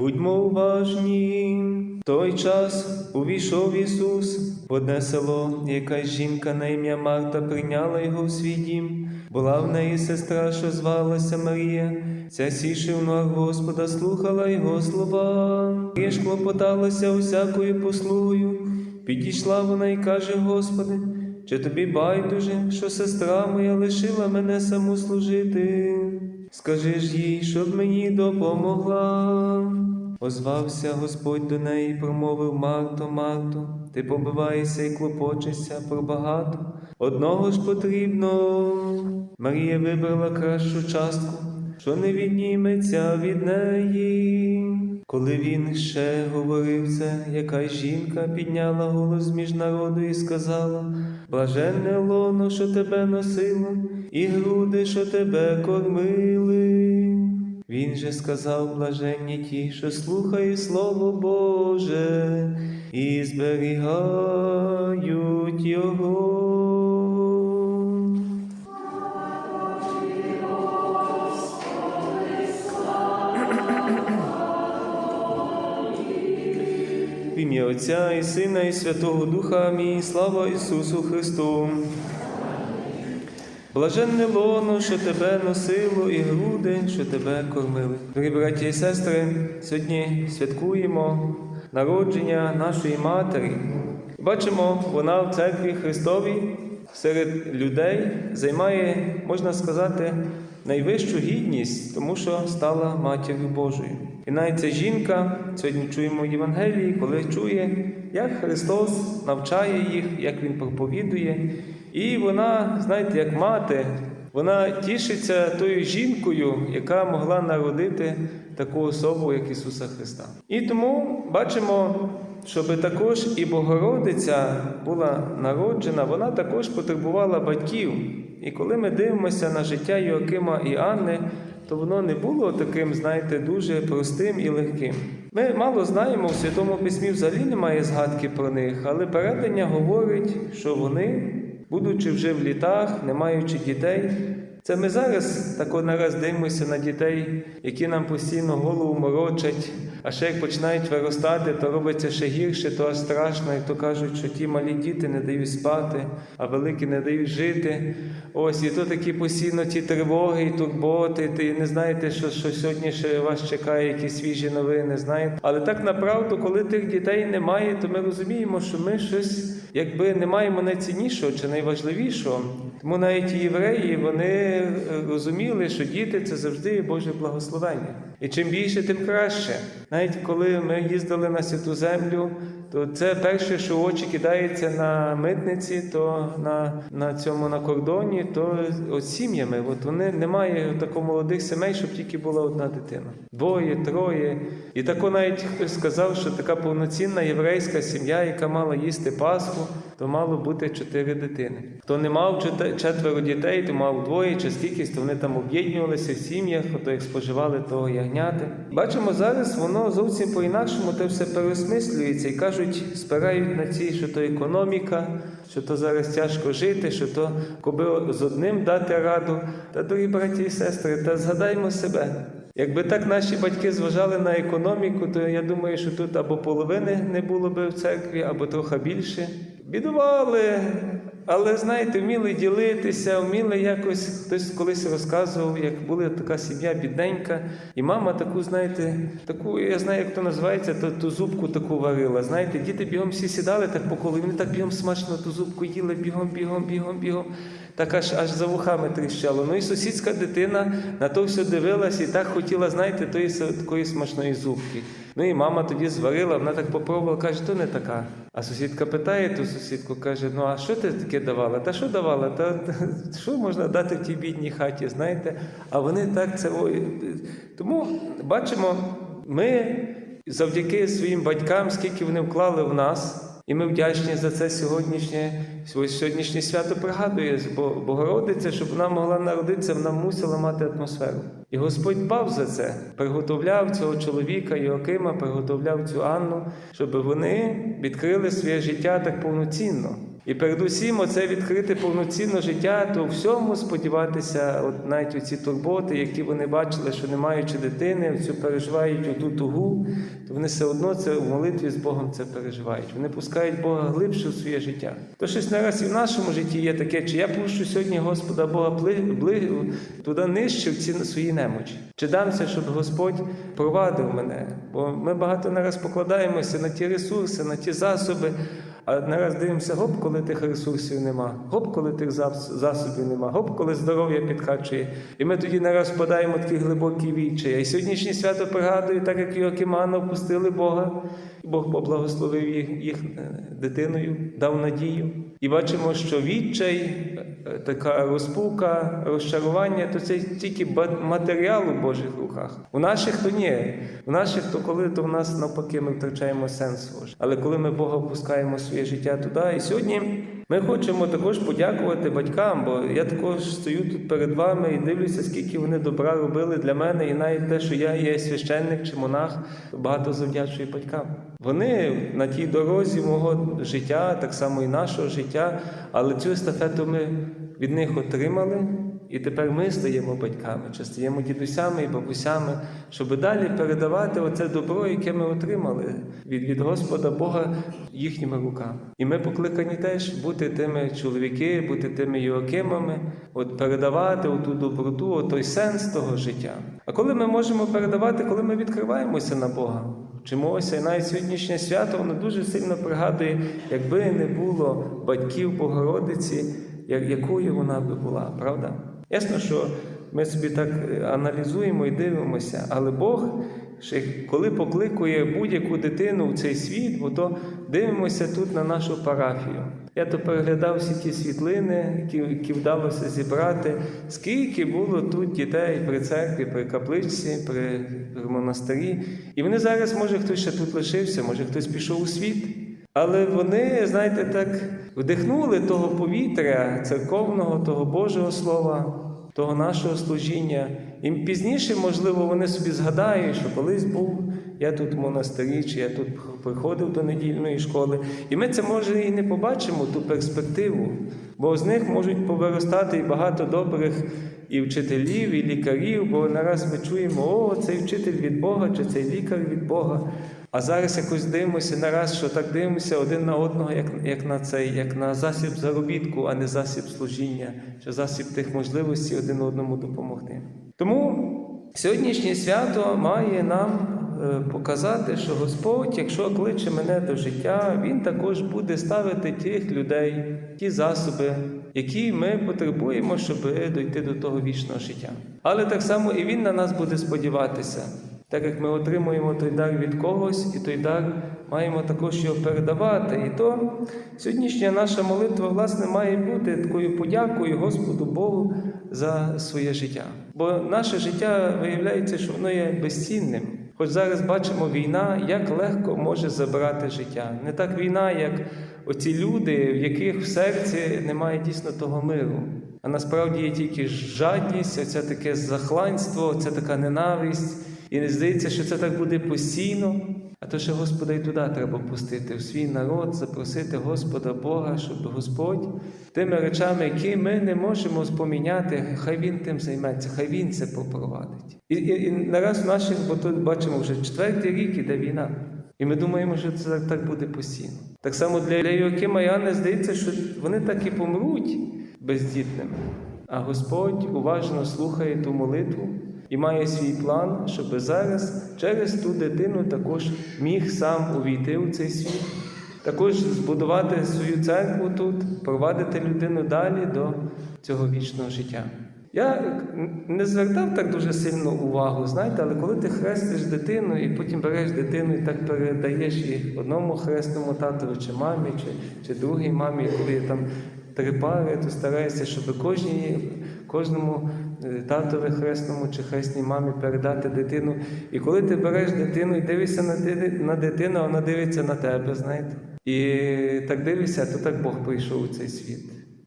Будьмо уважні. В той час увійшов Ісус в одне село, якась жінка на ім'я Марта прийняла його в свій дім. Була в неї сестра, що звалася Марія. Ця сівши в ног Господа, слухала його слова. Марія ж клопоталася усякою послугою. Підійшла вона і каже: Господи, чи тобі байдуже, що сестра моя лишила мене саму служити? Скажи ж їй, щоб мені допомогла. Озвався Господь до неї, і промовив Марто, Марто, ти побиваєшся і клопочешся про багато. Одного ж потрібно. Марія вибрала кращу частку, що не відніметься від неї. Коли він ще говорив це, якась жінка підняла голос між народу і сказала: Блаженне лоно, що тебе носило, і груди, що тебе кормили. Він же сказав блаженні ті, що слухають Слово Боже і зберігають Його. В ім'я Отця і Сина, і Святого Духа. Амінь. Слава Ісусу Христу. Блаженне лоно, що тебе носило, і груди, що тебе кормили. Дорогі браті і сестри, сьогодні святкуємо народження нашої матері. Бачимо, вона в церкві Христовій серед людей займає, можна сказати, найвищу гідність, тому що стала матір'ю Божою. І навіть ця жінка сьогодні чуємо в Євангелії, коли чує, як Христос навчає їх, як Він проповідує. І вона, знаєте, як мати, вона тішиться тою жінкою, яка могла народити таку особу, як Ісуса Христа. І тому бачимо, щоб також і Богородиця була народжена, вона також потребувала батьків. І коли ми дивимося на життя Йоакима і Анни, то воно не було таким, знаєте, дуже простим і легким. Ми мало знаємо, в Святому Письмі взагалі немає згадки про них, але передання говорить, що вони, будучи вже в літах, не маючи дітей, це ми зараз тако нараз дивимося на дітей, які нам постійно голову морочать, а ще як починають виростати, то робиться ще гірше, то аж страшно, як то кажуть, що ті малі діти не дають спати, а великі не дають жити. Ось і то такі постійно ті тривоги і турботи. Ти не знаєте, що, що сьогодні ще вас чекає, якісь свіжі новини, знаєте. Але так направду, коли тих дітей немає, то ми розуміємо, що ми щось якби не маємо найціннішого чи найважливішого. Тому навіть євреї вони е, розуміли, що діти це завжди Боже благословення. І чим більше, тим краще. Навіть коли ми їздили на святу землю, то це перше, що очі кидається на митниці, то на, на цьому на кордоні, то от сім'ями. От вони немає такого молодих сімей, щоб тільки була одна дитина. Двоє, троє. І тако навіть хтось сказав, що така повноцінна єврейська сім'я, яка мала їсти Пасху, то мало бути чотири дитини. Хто не мав четверо дітей, то мав двоє чи скількись, то вони там об'єднувалися в сім'ях, то як споживали того ягняти. Бачимо, зараз воно зовсім по-інакшому те все переосмислюється і кажуть, спирають на ці, що то економіка, що то зараз тяжко жити, що то коби з одним дати раду. Та дорогі браті і сестри, та згадаймо себе. Якби так наші батьки зважали на економіку, то я думаю, що тут або половини не було би в церкві, або трохи більше. Бідували, але знаєте, вміли ділитися, вміли якось хтось колись розказував, як була така сім'я бідненька, і мама таку, знаєте, таку, я знаю, як то називається, то ту зубку таку варила. Знаєте, діти бігом всі сідали так по колу, вони так бігом смачно ту зубку їли, бігом, бігом, бігом, бігом. Так аж аж за вухами тріщало. Ну і сусідська дитина на то все дивилась і так хотіла, знаєте, тої такої смачної зубки. Ну і мама тоді зварила, вона так попробувала, каже, то не така. А сусідка питає ту сусідку, каже: ну а що ти таке давала? Та що давала? Та, що можна дати в тій бідній хаті, знаєте? А вони так це. Тому бачимо, ми завдяки своїм батькам, скільки вони вклали в нас. І ми вдячні за це сьогоднішнє, сьогоднішнє свято пригадує, бо Богородиця, щоб вона могла народитися, вона мусила мати атмосферу. І Господь дбав за це, приготовляв цього чоловіка Йоакима, приготовляв цю Анну, щоб вони відкрили своє життя так повноцінно. І передусім, оце відкрити повноцінне життя, то всьому сподіватися, от навіть оці турботи, які вони бачили, що не маючи дитини, цю переживають оту тугу, то вони все одно це в молитві з Богом це переживають. Вони пускають Бога глибше в своє життя. То щось нараз і в нашому житті є таке, чи я пущу сьогодні Господа Бога бли- бли- туди нижче в ці свої немочі. Чи дамся, щоб Господь провадив мене? Бо ми багато нараз покладаємося на ті ресурси, на ті засоби. А нараз дивимося, гоп, коли тих ресурсів нема, гоп, коли тих засобів нема, гоп, коли здоров'я підхачує. І ми тоді нараз впадаємо такі глибокі вічі. І сьогоднішнє свято пригадує, так як Йоакимана впустили Бога, Бог поблагословив їх, їх е, дитиною, дав надію. І бачимо, що відчай, е, така розпука, розчарування то це тільки матеріал у Божих руках. У наших то ні. У наших то коли то в нас навпаки ми втрачаємо сенс Божий. Але коли ми Бога впускаємо своє життя туди, і сьогодні ми хочемо також подякувати батькам, бо я також стою тут перед вами і дивлюся, скільки вони добра робили для мене, і навіть те, що я є священник чи монах, багато завдячую батькам. Вони на тій дорозі мого життя, так само і нашого життя, але цю естафету ми від них отримали. І тепер ми стаємо батьками, чи стаємо дідусями і бабусями, щоб далі передавати оце добро, яке ми отримали від, від Господа Бога їхніми руками. І ми покликані теж бути тими чоловіки, бути тими Йоакимами, от передавати оту доброту, той сенс того життя. А коли ми можемо передавати, коли ми відкриваємося на Бога, вчимося, і навіть сьогоднішнє свято воно дуже сильно пригадує, якби не було батьків Богородиці, як- якою вона би була, правда? Ясно, що ми собі так е, аналізуємо і дивимося, але Бог, коли покликує будь-яку дитину в цей світ, бо то дивимося тут на нашу парафію. Я то переглядав всі ті світлини, які, вдалося зібрати. Скільки було тут дітей при церкві, при капличці, при монастирі. І вони зараз, може, хтось ще тут лишився, може хтось пішов у світ. Але вони, знаєте, так вдихнули того повітря церковного, того Божого Слова, того нашого служіння. І пізніше, можливо, вони собі згадають, що колись був я тут в монастирі, чи я тут приходив до недільної школи. І ми це може і не побачимо, ту перспективу, бо з них можуть повиростати і багато добрих і вчителів, і лікарів, бо нараз ми чуємо, о, цей вчитель від Бога, чи цей лікар від Бога. А зараз якось дивимося нараз, що так дивимося один на одного, як, як на цей, як на засіб заробітку, а не засіб служіння, чи засіб тих можливостей один одному допомогти. Тому сьогоднішнє свято має нам е, показати, що Господь, якщо кличе мене до життя, Він також буде ставити тих людей, ті засоби, які ми потребуємо, щоб дойти до того вічного життя. Але так само і Він на нас буде сподіватися. Так як ми отримуємо той дар від когось, і той дар маємо також його передавати. І то сьогоднішня наша молитва, власне, має бути такою подякою Господу Богу за своє життя. Бо наше життя виявляється, що воно є безцінним. Хоч зараз бачимо війна, як легко може забрати життя. Не так війна, як оці люди, в яких в серці немає дійсно того миру. А насправді є тільки жадність, оце таке захланство, це така ненависть. І не здається, що це так буде постійно. А то ще Господа і туди треба пустити, в свій народ, запросити Господа Бога, щоб Господь тими речами, які ми не можемо споміняти, хай Він тим займеться, хай Він це попровадить. І, і, і нараз в наших, бо тут бачимо вже четвертий рік іде війна. І ми думаємо, що це так, буде постійно. Так само для Йоакима і здається, що вони так і помруть бездітними. А Господь уважно слухає ту молитву і має свій план, щоб зараз через ту дитину також міг сам увійти у цей світ, також збудувати свою церкву тут, провадити людину далі до цього вічного життя. Я не звертав так дуже сильно увагу, знаєте, але коли ти хрестиш дитину і потім береш дитину і так передаєш її одному хресному татові чи мамі, чи, чи другій мамі, коли є там три пари, то стараєшся, щоб кожній, кожному татові хресному чи хресній мамі передати дитину. І коли ти береш дитину і дивишся на, ди- на дитину, вона дивиться на тебе, знаєте. І так дивишся, то так Бог прийшов у цей світ.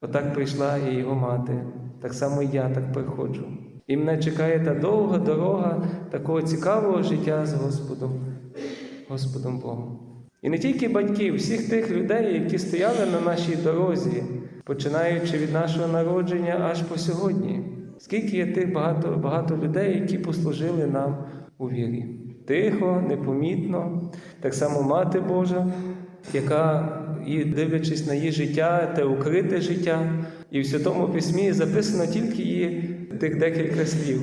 Отак прийшла і його мати. Так само і я так приходжу. І мене чекає та довга дорога такого цікавого життя з Господом, Господом Богом. І не тільки батьків, всіх тих людей, які стояли на нашій дорозі, починаючи від нашого народження аж по сьогодні. Скільки є тих багато, багато людей, які послужили нам у вірі. Тихо, непомітно, так само Мати Божа, яка, дивлячись на її життя, те укрите життя, і в Святому Письмі записано тільки її тих декілька слів.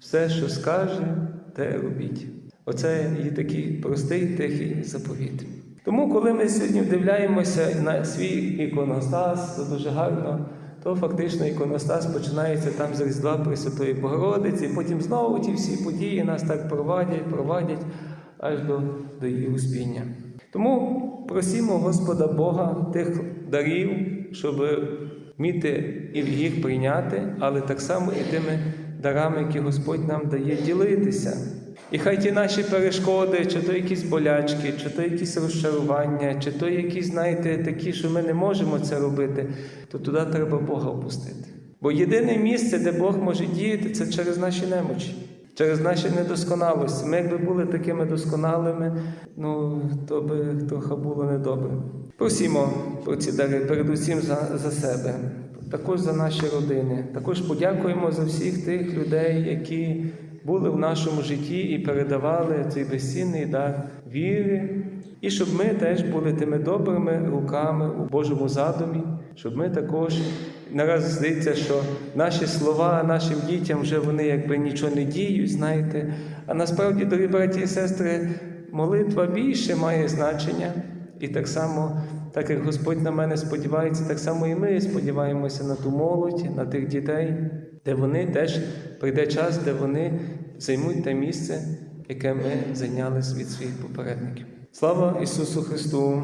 Все, що скаже, те робіть. Оце її такий простий тихий заповіт. Тому, коли ми сьогодні вдивляємося на свій іконостас, то дуже гарно, то фактично іконостас починається там з Різдва Пресвятої Богородиці, потім знову ті всі події нас так провадять, провадять аж до, до її успіння. Тому просімо Господа Бога тих дарів, щоб вміти і їх прийняти, але так само і тими дарами, які Господь нам дає, ділитися. І хай ті наші перешкоди, чи то якісь болячки, чи то якісь розчарування, чи то якісь, знаєте, такі, що ми не можемо це робити, то туди треба Бога впустити. Бо єдине місце, де Бог може діяти, це через наші немочі, через наші недосконалості. Ми, якби були такими досконалими, ну то би трохи було недобре. Просімо про ці дари, передусім за, за себе, також за наші родини. Також подякуємо за всіх тих людей, які були в нашому житті і передавали цей безцінний дар віри, і щоб ми теж були тими добрими руками у Божому задумі, щоб ми також нараз здається, що наші слова нашим дітям вже вони якби нічого не діють, знаєте. А насправді, дорогі браті і сестри, молитва більше має значення, і так само. Так як Господь на мене сподівається, так само і ми сподіваємося на ту молодь, на тих дітей, де вони теж прийде час, де вони займуть те місце, яке ми зайняли від своїх попередників. Слава Ісусу Христу!